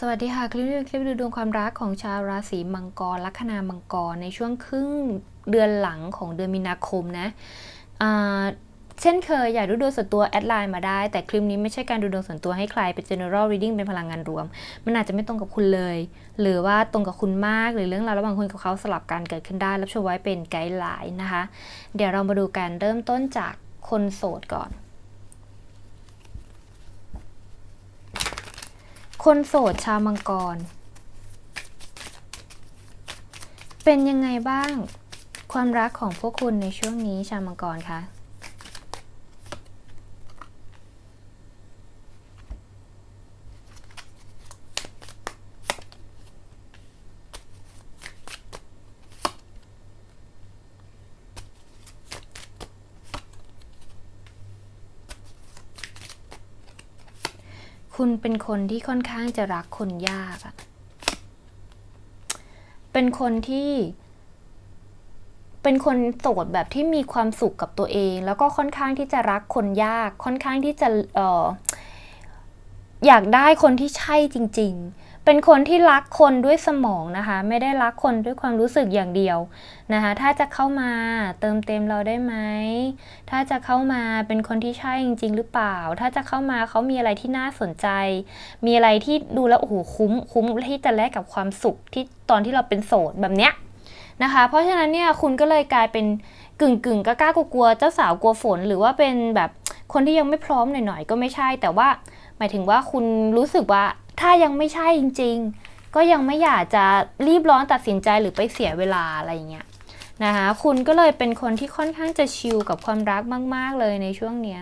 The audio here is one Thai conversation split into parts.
สวัสดีค่ะ คลิปนี้เป็นคลิปดูดวงความรักของชาวราศีมังกรลัคนามังกรในช่วงครึ่งเดือนหลังของเดือนมีนาคมนะอ่าเช่นเคยอยากดูดวงส่วนตัวแอดไลน์มาได้ แต่คลิปนี้ไม่ใช่การดูดวงส่วนตัวให้ใคร เป็น general reading เป็นพลังงานรวม มันอาจจะไม่ตรงกับคุณเลย หรือว่าตรงกับคุณมากหรือเรื่องราวระหว่างคุณกับเขาสลับกันเกิดขึ้นได้ รับชมไว้เป็นไกด์ไลน์นะคะ เดี๋ยวเรามาดูกันเริ่มต้นจากคนโสดก่อน คนโสดชาวมังกร เป็นยังไงบ้าง ความรักของพวกคุณในช่วงนี้ชาวมังกรคะ คุณเป็นคนที่ค่อนข้างจะรักคนยากอะเป็นคนที่เป็นคนโสดแบบที่มีความสุขกับตัวเอง แล้วก็ค่อนข้างที่จะรักคนยาก ค่อนข้างที่จะอออยากได้คนที่ใช่จริง ๆ เป็นคนที่รักคนด้วยสมองนะคะ ไม่ได้รักคนด้วยความรู้สึกอย่างเดียวนะคะ ถ้าจะเข้ามาเติมเต็มเราได้ไหม ถ้าจะเข้ามาเป็นคนที่ใช่จริง ๆ หรือเปล่า ถ้าจะเข้ามาเขามีอะไรที่น่าสนใจ มีอะไรที่ดูแล้วโอ้โหคุ้มคุ้มที่จะแลกกับความสุขที่ตอนที่เราเป็นโสดแบบเนี้ยนะคะ เพราะฉะนั้นเนี่ยคุณก็เลยกลายเป็นกึ่งกึ่งกล้ากลัวเจ้าสาวกลัวฝน หรือว่าเป็นแบบคนที่ยังไม่พร้อมหน่อยๆก็ไม่ใช่ แต่ว่าหมายถึงว่าคุณรู้สึกว่า ถ้ายังไม่ใช่จริง ๆ ก็ยังไม่อยากจะรีบร้อนตัดสินใจหรือไปเสียเวลาอะไรอย่างเงี้ยนะคะคุณก็เลยเป็นคนที่ค่อนข้างจะชิลกับความรักมาก ๆ เลยในช่วงเนี้ย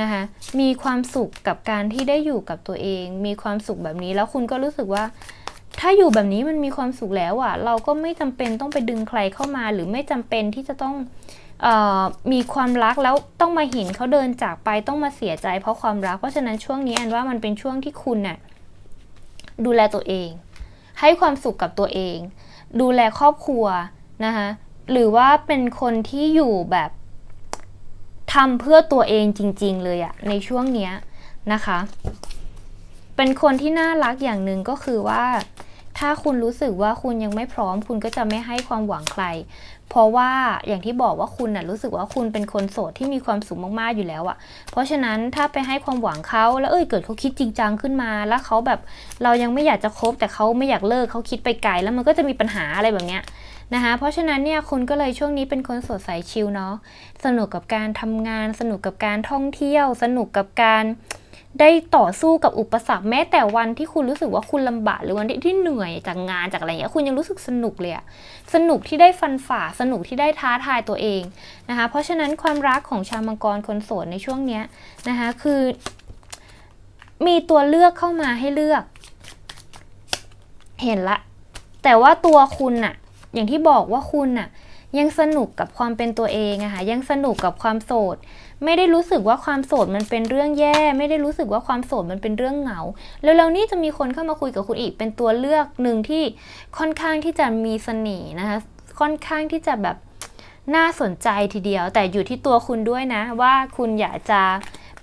นะคะมีความสุขกับการที่ได้อยู่กับตัวเอง มีความสุขแบบนี้แล้วคุณก็รู้สึกว่า ถ้าอยู่แบบนี้มันมีความสุขแล้วอะ่ะ เราก็ไม่จำเป็นต้องไปดึงใครเข้ามา หรือไม่จำเป็นที่จะต้องออมีความรักแล้วต้องมาเห็นเขาเดินจากไปต้องมาเสียใจเพราะความรัก เพราะฉะนั้นช่วงนี้แอนว่ามันเป็นช่วงที่คุณน่ะ ดูแลตัวเอง ให้ความสุขกับตัวเอง ดูแลครอบครัวนะคะหรือว่าเป็นคนที่อยู่แบบทำเพื่อตัวเองจริง ๆ เลยอะในช่วงเนี้ยนะคะ เป็นคนที่น่ารักอย่างหนึ่งก็คือว่า ถ้าคุณรู้สึกว่าคุณยังไม่พร้อม คุณก็จะไม่ให้ความหวังใคร เพราะว่าอย่างที่บอกว่าคุณน่ะรู้สึกว่าคุณเป็นคนโสดที่มีความสุขมากๆอยู่แล้วอะเพราะฉะนั้นถ้าไปให้ความหวังเขาแล้วเอ้ยเกิดเขาคิดจริงจังขึ้นมา แล้วเขาแบบเรายังไม่อยากจะคบแต่เขาไม่อยากเลิกเขาคิดไปไกลแล้วมันก็จะมีปัญหาอะไรแบบเนี้ย นะคะ เพราะฉะนั้นเนี่ยคุณก็เลยช่วงนี้เป็นคนสดใสชิลเนาะ สนุกกับการทำงาน สนุกกับการท่องเที่ยว สนุกกับการได้ต่อสู้กับอุปสรรคแม้แต่วันที่คุณรู้สึกว่าคุณลำบากหรือวันที่ที่เหนื่อยจากงานจากอะไรเงี้ยคุณยังรู้สึกสนุกเลยอะสนุกที่ได้ฟันฝ่าสนุกที่ได้ท้าทายตัวเองนะคะ เพราะฉะนั้นความรักของชาวมังกรคนโสดในช่วงเนี้ยนะคะคือ มีตัวเลือกเข้ามาให้เลือก เห็นละ แต่ว่าตัวคุณน่ะ อย่างที่บอกว่าคุณน่ะยังสนุกกับความเป็นตัวเองอะค่ะยังสนุกกับความโสด ไม่ได้รู้สึกว่าความโสดมันเป็นเรื่องแย่ ไม่ได้รู้สึกว่าความโสดมันเป็นเรื่องเหงา แล้วแล้วนี่จะมีคนเข้ามาคุยกับคุณอีกเป็นตัวเลือกหนึ่งที่ค่อนข้างที่จะมีเสน่ห์นะคะค่อนข้างที่จะแบบน่าสนใจทีเดียว แต่อยู่ที่ตัวคุณด้วยนะ ว่าคุณอยากจะ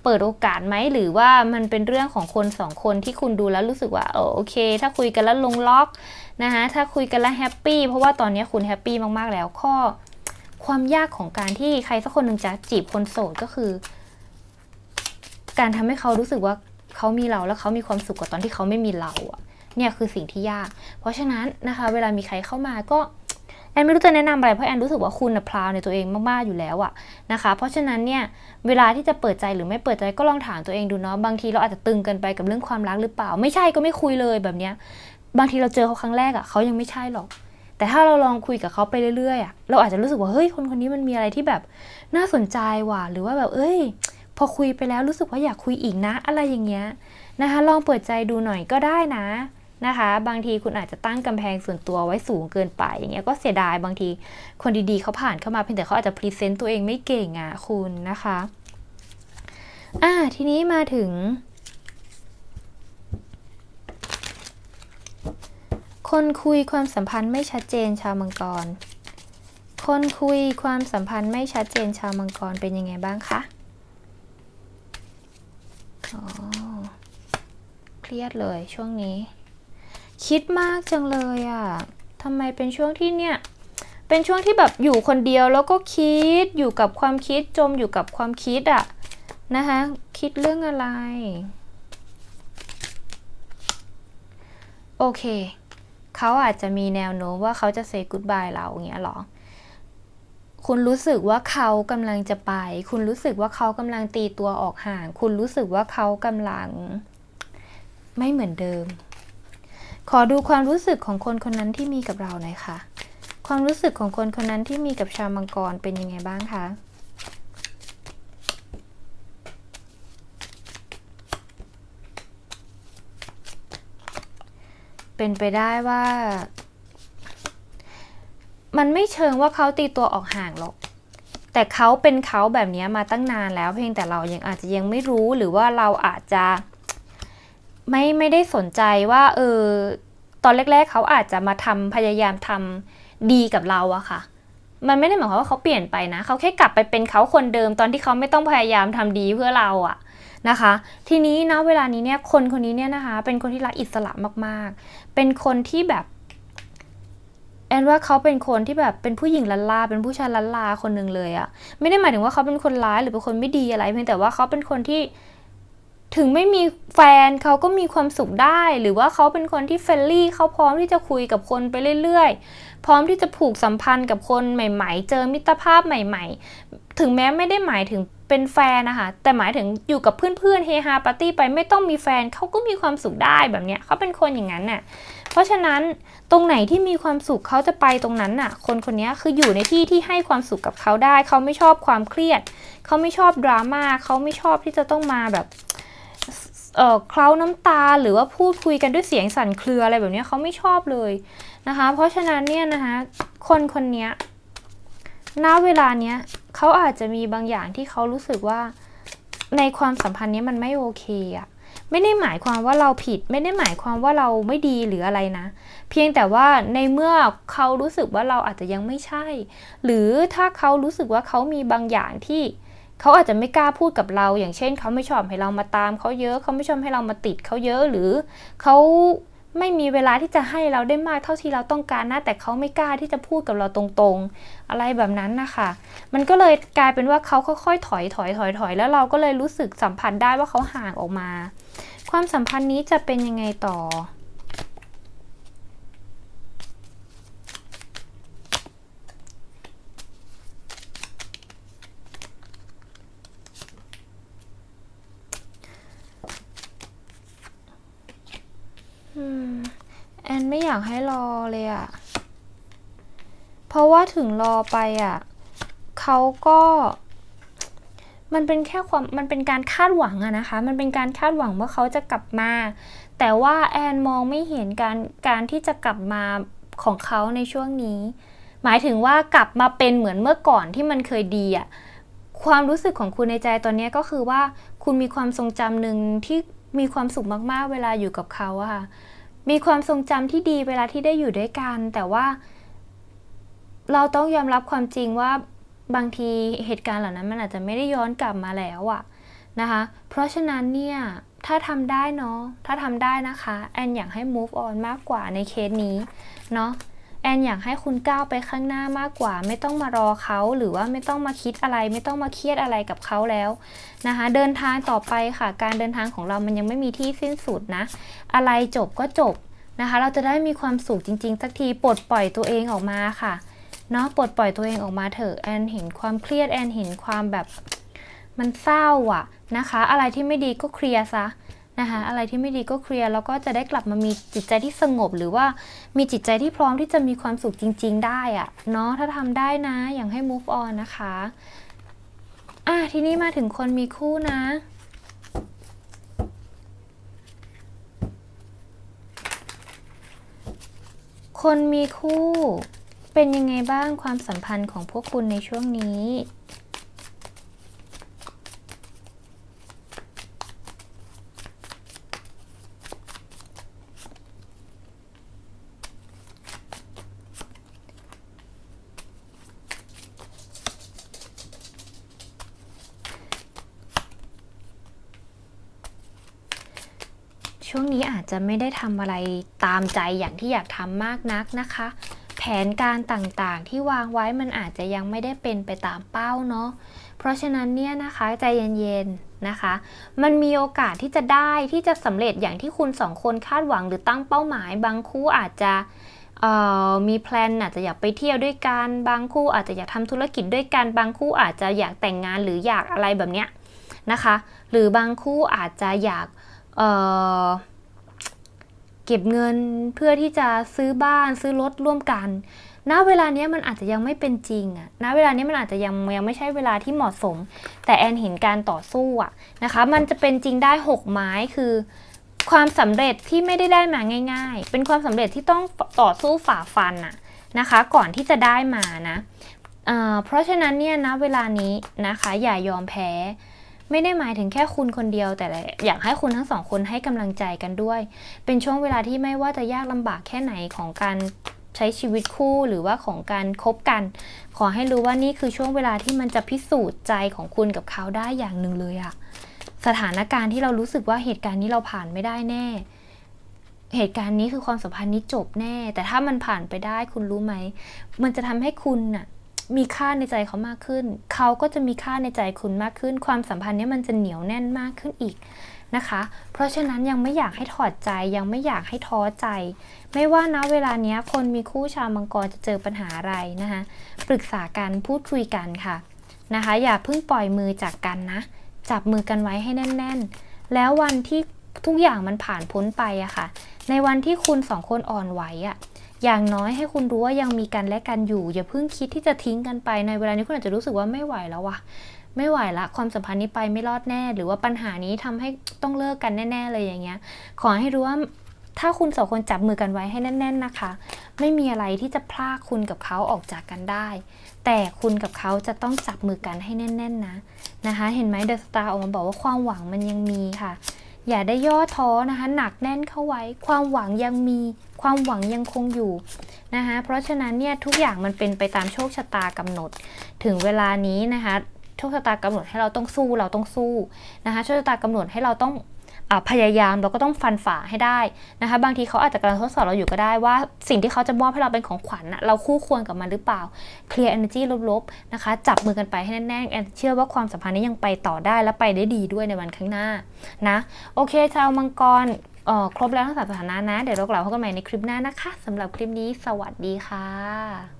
เปิดโอกาสไหมหรือว่ามันเป็นเรื่องของคนสองคนที่คุณดูแล้วรู้สึกว่าโอเค ถ้าคุยกันแล้วลงล็อก นะคะถ้าคุยกันแล้วแฮปปี้เพราะว่าตอนนี้คุณแฮปปี้มากๆแล้วข้อความยากของการที่ใครสักคนหนึ่งจะจีบคนโสดก็คือ การทำให้เขารู้สึกว่าเขามีเราแล้วเขามีความสุขกว่าตอนที่เขาไม่มีเราอะเนี่ยคือสิ่งที่ยาก เพราะฉะนั้นนะคะ เวลามีใครเข้ามาก็แอนไม่รู้จะแนะนำอะไรเพราะแอนรู้สึกว่าคุณนะพราวในตัวเองมากๆอยู่แล้วอะนะคะ เพราะฉะนั้นเนี่ยเวลาที่จะเปิดใจหรือไม่เปิดใจก็ลองถามตัวเองดูเนาะบางทีเราอาจจะตึงเกินไปกับเรื่องความรักหรือเปล่า ไม่ใช่ก็ไม่คุยเลยแบบเนี้ย บางทีเราเจอเขาครั้งแรกอะ่ะเขายังไม่ใช่หรอก แต่ถ้าเราลองคุยกับเขาไปเรื่อยๆอะ่ะเราอาจจะรู้สึกว่าเฮ้ยคนคนนี้มันมีอะไรที่แบบน่าสนใจว่ะหรือว่าแบบเอ้ย พอคุยไปแล้วรู้สึกว่าอยากคุยอีกนะ อะไรอย่างเงี้ยนะคะ ลองเปิดใจดูหน่อยก็ได้นะนะคะ บางทีคุณอาจจะตั้งกำแพงส่วนตัวไว้สูงเกินไป อย่างเงี้ยก็เสียดายบางทีคนดีๆเขาผ่านเข้ามาเพียงแต่เขาอาจจะพรีเซนต์ตัวเองไม่เก่งอะ่ะคุณนะคะอ่าทีนี้มาถึง คนคุยความสัมพันธ์ไม่ชัดเจนชาวมังกร คนคุยความสัมพันธ์ไม่ชัดเจนชาวมังกรเป็นยังไงบ้างคะอ๋อเครียดเลยช่วงนี้ คิดมากจังเลยอะ่ะทำไมเป็นช่วงที่เนี่ย เป็นช่วงที่แบบอยู่คนเดียวแล้วก็คิดอยู่กับความคิดจมอยู่กับความคิดอะนะคะคิดเรื่องอะไร โอเค เขาอาจจะมีแนวโน้มว่าเขาจะ say goodbye เราอย่างเงี้ยหรอ คุณรู้สึกว่าเขากำลังจะไป คุณรู้สึกว่าเขากำลังตีตัวออกห่าง คุณรู้สึกว่าเขากำลังไม่เหมือนเดิม ขอดูความรู้สึกของคนคนนั้นที่มีกับเราหน่อยค่ะ ความรู้สึกของคนคนนั้นที่มีกับชาวมังกรเป็นยังไงบ้างคะ เป็นไปได้ว่า มันไม่เชิงว่าเขาตีตัวออกห่างหรอก แต่เขาเป็นเขาแบบนี้มาตั้งนานแล้ว เพียงแต่เรายังอาจจะยังไม่รู้หรือว่าเราอาจจะไม่ไม่ได้สนใจว่า เออ ตอนแรก ๆ เขาอาจจะมาทำพยายามทำดีกับเราอะค่ะมันไม่ได้หมายความว่าเขาเปลี่ยนไปนะ เขาแค่กลับไปเป็นเขาคนเดิมตอนที่เขาไม่ต้องพยายามทำดีเพื่อเราอะ นะคะ ทีนี้นะเวลานี้เนี่ยคนคนนี้เนี่ยนะคะ เป็นคนที่รักอิสระมากๆ เป็นคนที่แบบแอนว่าเขาเป็นคนที่แบบเป็นผู้หญิงลันลา เป็นผู้ชายลันลาคนหนึ่งเลยอะไม่ได้หมายถึงว่าเขาเป็นคนร้ายหรือเป็นคนไม่ดีอะไรเพียงแต่ว่าเขาเป็นคนที่ถึงไม่มีแฟนเขาก็มีความสุขได้ หรือว่าเขาเป็นคนที่เฟรนลี่เขาพร้อมที่จะคุยกับคนไปเรื่อยๆ พร้อมที่จะผูกสัมพันธ์กับคนใหม่ ๆ เจอมิตรภาพใหม่ ๆ ถึงแม้ไม่ได้หมายถึง เป็นแฟนนะคะแต่หมายถึงอยู่กับเพื่อนๆเฮฮาปาร์ตี้ไปไม่ต้องมีแฟนเขาก็มีความสุขได้แบบเนี้ยเขาเป็นคนอย่างนั้นน่ะเพราะฉะนั้นตรงไหนที่มีความสุขเขาจะไปตรงนั้นน่ะ คนคนนี้คืออยู่ในที่ที่ให้ความสุขกับเขาได้ เขาไม่ชอบความเครียด เขาไม่ชอบดราม่าเขาไม่ชอบที่จะต้องมาแบบเอ่อเคล้าน้ำตาหรือว่าพูดคุยกันด้วยเสียงสั่นเครืออะไรแบบนี้เขาไม่ชอบเลยนะคะ เพราะฉะนั้นเนี่ยนะคะคนคนนี้ณเวลาเนี้ย เขาอาจจะมีบางอย่างที่เขารู้สึกว่าในความสัมพันธ์นี้มันไม่โอเคอะไม่ได้หมายความว่าเราผิด ไม่ได้หมายความว่าเราไม่ดีหรืออะไรนะ เพียงแต่ว่าในเมื่อเขารู้สึกว่าเราอาจจะยังไม่ใช่ หรือถ้าเขารู้สึกว่าเขามีบางอย่างที่เขาอาจจะไม่กล้าพูดกับเรา อย่างเช่น เขาไม่ชอบให้เรามาตามเขาเยอะ เขาไม่ชอบให้เรามาติดเขาเยอะหรือเขา ไม่มีเวลาที่จะให้เราได้มากเท่าที่เราต้องการนะแต่เขาไม่กล้าที่จะพูดกับเราตรงๆ อะไรแบบนั้นนะคะมันก็เลยกลายเป็นว่าเขาค่อยๆถอยถอยถอยถอยแล้วเราก็เลยรู้สึกสัมผัสได้ว่าเขาห่างออกมา ความสัมพันธ์นี้จะเป็นยังไงต่อ แอนไม่อยากให้รอเลยอะเพราะว่าถึงรอไปอะเขาก็ มันเป็นแค่ความมันเป็นการคาดหวังอะนะคะ มันเป็นการคาดหวังว่าเขาจะกลับมา แต่ว่าแอนมองไม่เห็นการการที่จะกลับมาของเขาในช่วงนี้ หมายถึงว่ากลับมาเป็นเหมือนเมื่อก่อนที่มันเคยดีอะความรู้สึกของคุณในใจตอนนี้ก็คือว่าคุณมีความทรงจำหนึ่งที่ มีความสุขมากๆ เวลาอยู่กับเขาอะค่ะ มีความทรงจำที่ดีเวลาที่ได้อยู่ด้วยกัน แต่ว่า เราต้องยอมรับความจริงว่าบางทีเหตุการณ์เหล่านั้นมันอาจจะไม่ได้ย้อนกลับมาแล้วอะนะคะ เพราะฉะนั้นเนี่ยถ้าทำได้เนาะถ้าทำได้นะคะ แอนอยากให้ move on มากกว่าในเคสนี้เนาะ แอนอยากให้คุณก้าวไปข้างหน้ามากกว่า ไม่ต้องมารอเขาหรือว่าไม่ต้องมาคิดอะไร ไม่ต้องมาเครียดอะไรกับเขาแล้วนะคะ เดินทางต่อไปค่ะ การเดินทางของเรามันยังไม่มีที่สิ้นสุดนะ อะไรจบก็จบนะคะ เราจะได้มีความสุขจริงๆสักทีปลดปล่อยตัวเองออกมาค่ะเนาะปลดปล่อยตัวเองออกมาเถอะแอนเห็นความเครียดแอนเห็นความแบบมันเศร้าอะนะคะ อะไรที่ไม่ดีก็เคลียร์ซะ นะคะอะไรที่ไม่ดีก็เคลียร์แล้วก็จะได้กลับมามีจิตใจที่สงบ หรือว่ามีจิตใจที่พร้อมที่จะมีความสุขจริง ๆ ได้อะเนาะถ้าทำได้นะอย่างให้ move on นะคะอะทีนี้มาถึงคนมีคู่นะคนมีคู่เป็นยังไงบ้างความสัมพันธ์ของพวกคุณในช่วงนี้ ช่ ช่วงนี้อา จะไม่ได้ทำอะไรตามใจอย่างที่อยากทำมากนักนะคะ แผนการต่างๆ ที่วางไว้มันอาจจะยังไม่ได้เป็นไปตามเป้าเนาะเพราะฉะนั้นเนี่ยนะคะใจเย็นๆนะคะ มันมีโอกาสที่จะได้ที่จะสำเร็จอย่างที่คุณสองคนคาดหวังหรือตั้งเป้าหมาย บางคู่อาจจะมีแพลนอาจจะอยากไปเที่ยวด้วยกันบางคู่อาจจะอยากทำธุรกิจด้วยกันบางคู่อาจจะอยากแต่งงานหรืออยากอะไรแบบเนี้ยนะคะ หรือบางคู่อาจจะอยากอ เก็บเงินเพื่อที่จะซื้อบ้านซื้อรถร่วมกัน ณ เวลานี้มันอาจจะยังไม่เป็นจริงอะณ เวลานี้มันอาจจะยังยังไม่ใช่เวลาที่เหมาะสม แต่แอนเห็นการต่อสู้อะนะคะ มันจะเป็นจริงได้ 6 ไม้คือ ความสำเร็จที่ไม่ได้ได้มาง่าย ๆ เป็นความสำเร็จที่ต้องต่อสู้ฝ่าฟันอะนะคะ ก่อนที่จะได้มานะเเพราะฉะนั้นเนี่ยนะเวลานี้นะคะอย่ายอมแพ้ ไม่ได้หมายถึงแค่คุณคนเดียว แต่อยากให้คุณทั้งสองคนให้กำลังใจกันด้วย เป็นช่วงเวลาที่ไม่ว่าจะยากลำบากแค่ไหนของการใช้ชีวิตคู่หรือว่าของการคบกัน ขอให้รู้ว่านี่คือช่วงเวลาที่มันจะพิสูจน์ใจของคุณกับเขาได้อย่างหนึ่งเลยอะสถานการณ์ที่เรารู้สึกว่าเหตุการณ์นี้เราผ่านไม่ได้แน่ เหตุการณ์นี้คือความสัมพันธ์นี้จบแน่ แต่ถ้ามันผ่านไปได้คุณรู้ไหม มันจะทำให้คุณน่ะ มีค่าในใจเขามากขึ้น เขาก็จะมีค่าในใจคุณมากขึ้น ความสัมพันธ์นี้มันจะเหนียวแน่นมากขึ้นอีกนะคะ เพราะฉะนั้นยังไม่อยากให้ถอดใจยังไม่อยากให้ท้อใจ ไม่ว่านะเวลาเนี้ยคนมีคู่ชาวมังกรจะเจอปัญหาอะไรนะคะปรึกษากันพูดคุยกันค่ะนะคะ อย่าเพิ่งปล่อยมือจากกันนะ จับมือกันไว้ให้แน่น ๆ แล้ววันที่ทุกอย่างมันผ่านพ้นไปอะค่ะ ในวันที่คุณสองคนอ่อนไหวอะ อย่างน้อยให้คุณรู้ว่ายังมีกันและกันอยู่ อย่าเพิ่งคิดที่จะทิ้งกันไปในเวลานี้คุณอาจจะรู้สึกว่าไม่ไหวแล้ววะไม่ไหวละความสัมพันธ์นี้ไปไม่รอดแน่ หรือว่าปัญหานี้ทำให้ต้องเลิกกันแน่ ๆ เลยอย่างเงี้ย ขอให้รู้ว่าถ้าคุณสองคนจับมือกันไว้ให้แน่น ๆนะคะ ไม่มีอะไรที่จะพลากคุณกับเขาออกจากกันได้ แต่คุณกับเขาจะต้องจับมือกันให้แน่น ๆ นะนะคะ เห็นไหมเดอะสตาร์ออกมาบอกว่าความหวังมันยังมีค่ะ อย่าได้ย่อท้อนะคะหนักแน่นเข้าไว้ ความหวังยังมีความหวังยังคงอยู่นะคะเพราะฉะนั้นเนี่ยทุกอย่างมันเป็นไปตามโชคชะตากำหนด ถึงเวลานี้นะคะโชคชะตากำหนดให้เราต้องสู้เราต้องสู้นะคะโชคชะตากำหนดให้เราต้อง พยายามเราก็ต้องฟันฝ่าให้ได้นะคะบางทีเขาอาจจะกำลังทดสอบเราอยู่ก็ได้ว่า สิ่งที่เขาจะมอบให้เราเป็นของขวัญนะเราคู่ควรกับมันหรือเปล่าเคลียร์ energy ลบๆนะคะจับมือกันไปให้แน่นๆแอนเชื่อว่าความสัมพันธ์นี้ยังไปต่อได้และไปได้ดีด้วยในวันข้างหน้านะโอเคชาวมังกรอครบแล้วทั้งสามสถานะนะ เดี๋ยวเรากลับพบกันใหม่ในคลิปหน้านะคะสำหรับคลิปนี้สวัสดีค่ะ